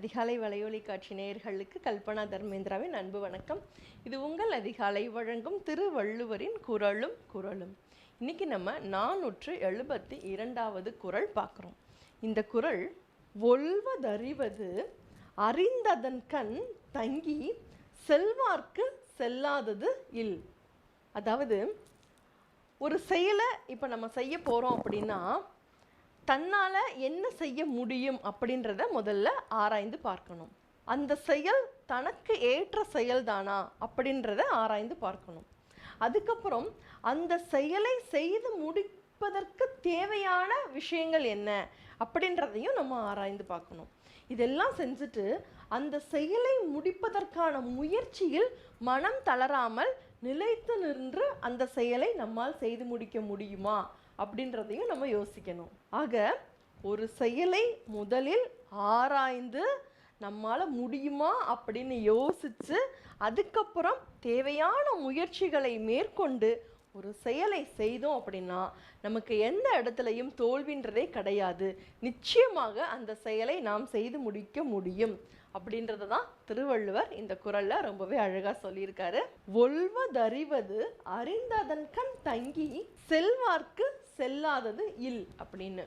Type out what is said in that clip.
அதிகாலை வலையொலி காட்சி நேயர்களுக்கு கல்பனா தர்மேந்திராவின் அன்பு வணக்கம். இது உங்கள் அதிகாலை வழங்கும் திருவள்ளுவரின் குரலும் குரலும். இன்னைக்கு நம்ம நானூற்று எழுபத்தி இரண்டாவது குரல் பார்க்குறோம். இந்த குரல் ஒல்வதறிவது அறிந்ததன் கண் தங்கி செல்வார்க்கு செல்லாதது இல். அதாவது ஒரு செயலை இப்போ நம்ம செய்ய போகிறோம் அப்படின்னா தன்னால் என்ன செய்ய முடியும் அப்படின்றத முதல்ல ஆராய்ந்து பார்க்கணும். அந்த செயல் தனக்கு ஏற்ற செயல்தானா அப்படின்றத ஆராய்ந்து பார்க்கணும். அதுக்கப்புறம் அந்த செயலை செய்து முடிப்பதற்கு தேவையான விஷயங்கள் என்ன அப்படின்றதையும் நம்ம ஆராய்ந்து பார்க்கணும். இதெல்லாம் செஞ்சுட்டு அந்த செயலை முடிப்பதற்கான முயற்சியில் மனம் தளராமல் நிலைத்து நின்று அந்த செயலை நம்மால் செய்து முடிக்க முடியுமா அப்படின்றதையும் நம்ம யோசிக்கணும். ஆக ஒரு செயலை முதலில் ஆராய்ந்து நம்மால் முடியுமா அப்படின்னு யோசித்து அதுக்கப்புறம் தேவையான முயற்சிகளை மேற்கொண்டு ஒரு செயலை செய்தோம் அப்படின்னா நமக்கு எந்த இடத்துலையும் தோல்வின்றதே கிடையாது. நிச்சயமாக அந்த செயலை நாம் செய்து முடிக்க முடியும் அப்படின்றத தான் திருவள்ளுவர் இந்த குரலில் ரொம்பவே அழகாக சொல்லியிருக்காரு. ஒல்வதறிவது அறிந்ததன் கண் தங்கி செல்வார்க்கு செல்லாதது இல் அப்படின்னு.